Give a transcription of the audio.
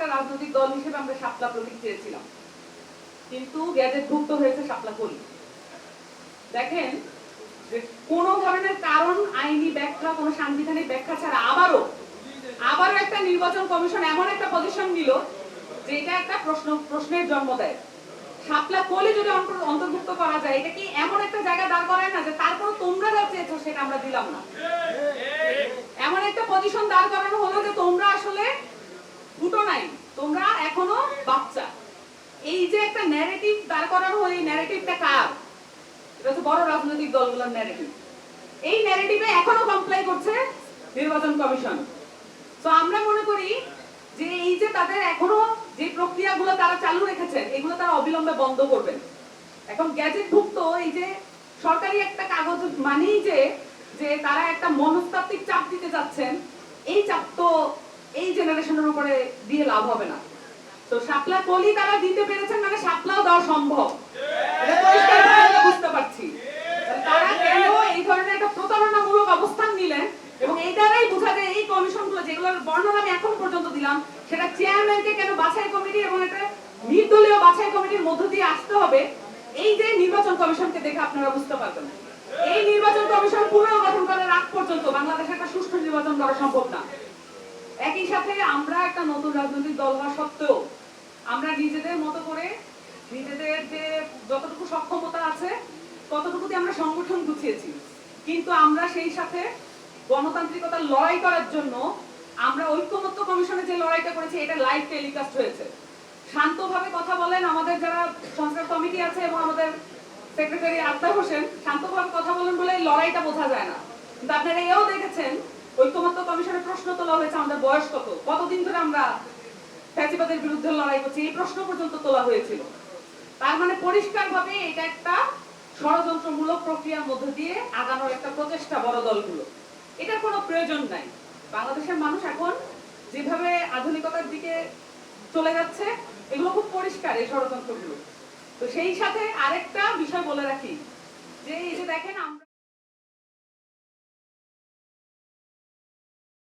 একটা রাজনৈতিক দল হিসেবে আমরা শাপলা প্রতীক চেয়েছিলাম। কিন্তু গ্যাজেট ভুক্ত হয়েছে শাপলা কলি। দেখেন যে কোনো ধরনের কারণ, আইনি ব্যাখ্যা, কোনো সাংবিধানিক ব্যাখ্যা ছাড়া আবারও আবারও একটা নির্বাচন কমিশন এমন একটা পজিশন নিল যে এটা একটা প্রশ্ন, প্রশ্নের জন্ম দেয়। শাপলা কলি যদি অন্তর্ভুক্ত করা যায়, এটা কি এমন একটা জায়গা দাঁড় করায় না যে তারপর তোমরা যা চেয়েছো সেটা আমরা দিলাম না? এমন একটা পজিশন দাঁড় করানো হলো যে তোমরা আসলে দুটো নাই তোমরা এখনও বাচ্চা এই যে একটা ন্যারেটিভ দাঁড় করানো হলো এই ন্যারেটিভটা কার? এটা হচ্ছে বড় রাজনৈতিক দলগুলোর ন্যারেটিভ এই ন্যারেটিভে এখনও কমপ্লাই করছে নির্বাচন কমিশন। তো আমরা মনে করি যে এই যে তাদের এখনও যে প্রক্রিয়াগুলো তারা চালু রেখেছেন, এগুলো তারা অবিলম্বে বন্ধ করবেন। এখন গ্যাজেট ভুক্ত এই যে সরকারি একটা কাগজ মানেই যে যে তারা একটা মনস্তাত্ত্বিক চাপ দিতে যাচ্ছেন, এই চাপ তো এই জেনারেশনের উপরে দিয়ে লাভ হবে না। তো শাপলা কলি তারা দিতে পেরেছেন মানে শাপলাও দেওয়া সম্ভব। বুঝতে পারছি। তারা কেন এই ধরনের একটা প্রতারণামূলক অবস্থান নিলেন এবং এই দ্বারাই বোঝা যায় এই কমিশনগুলো যেগুলোর বর্ণনা আমি এখন পর্যন্ত দিলাম সেটা চেয়ারম্যানকে কেন বাছাই কমিটি এবং একটা নির্দলীয় বাছাই কমিটির মধ্য দিয়ে আসতে হবে এই যে নির্বাচন কমিশনকে দেখে আপনারা বুঝতে পারবেন। এই নির্বাচন কমিশন পুনর্গঠন করার আগ পর্যন্ত বাংলাদেশে একটা সুষ্ঠু নির্বাচন করা সম্ভব না। একই সাথে আমরা একটা নতুন রাজনৈতিক দল হওয়া সত্ত্বেও আমরা নিজেদের মতো করে নিজেদের যে যতটুকু সক্ষমতা আছে ততটুকু দিয়ে আমরা সংগঠন গুছিয়েছি। কিন্তু আমরা সেই সাথে গণতান্ত্রিকতার লড়াই করার জন্য আমরা ঐক্যমত্য কমিশনে যে লড়াইটা করেছি, এটা লাইভ টেলিকাস্ট হয়েছে। শান্তভাবে কথা বলেন আমাদের যারা সংস্কার কমিটি আছে এবং আমাদের সেক্রেটারি আক্তার হোসেন, শান্তভাবে কথা বলেন বলে এই লড়াইটা বোঝা যায় না। কিন্তু আপনারা এও দেখেছেন, ঐক্যমত্য কমিশনের প্রশ্ন তোলা হয়েছে আমাদের বয়স কত? কতদিন ধরে আমরা ফ্যাসিবাদের বিরুদ্ধে লড়াই করছি, এই প্রশ্ন পর্যন্ত তোলা হয়েছিল। তার মানে পরিষ্কারভাবে এটা একটা ষড়যন্ত্রমূলক প্রক্রিয়ার মধ্য দিয়ে আগানোর একটা প্রচেষ্টা বড় দলগুলো। এটার কোনো প্রয়োজন নাই। বাংলাদেশের মানুষ এখন যেভাবে আধুনিকতার দিকে চলে যাচ্ছে, এগুলো খুব পরিষ্কার এই ষড়যন্ত্রগুলো। তো সেই সাথে আরেকটা বিষয় বলে রাখি, যে এই যে দেখেন আমরা